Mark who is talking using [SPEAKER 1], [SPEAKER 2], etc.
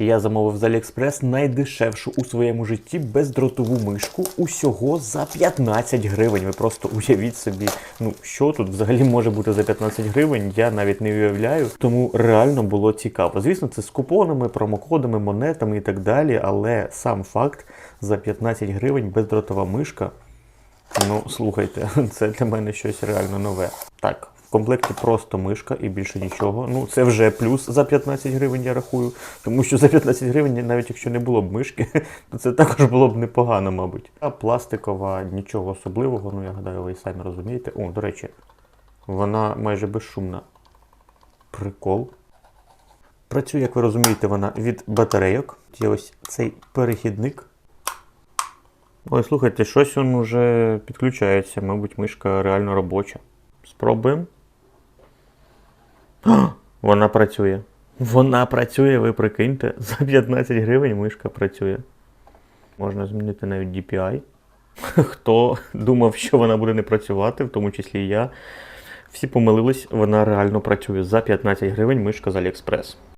[SPEAKER 1] Я замовив з AliExpress найдешевшу у своєму житті бездротову мишку усього за 15 гривень. Ви просто уявіть собі, ну що тут взагалі може бути за 15 гривень, я навіть не уявляю. Тому реально було цікаво. Звісно, це з купонами, промокодами, монетами і так далі. Але сам факт за 15 гривень бездротова мишка. Ну, слухайте, це для мене щось реально нове. Так, в комплекті просто мишка і більше нічого. Ну, це вже плюс за 15 гривень, я рахую. Тому що за 15 гривень, навіть якщо не було б мишки, то це також було б непогано, мабуть. А пластикова, нічого особливого, ну я гадаю, ви і самі розумієте. О, до речі, вона майже безшумна. Прикол. Працює, як ви розумієте, вона від батарейок. Є ось цей перехідник. Ой, слухайте, щось він уже підключається, мабуть, мишка реально робоча. Спробуємо. Вона працює. Вона працює, ви прикиньте. За 15 гривень мишка працює. Можна змінити навіть DPI. Хто думав, що вона буде не працювати, в тому числі і я. Всі помилились, вона реально працює. За 15 гривень мишка з AliExpress.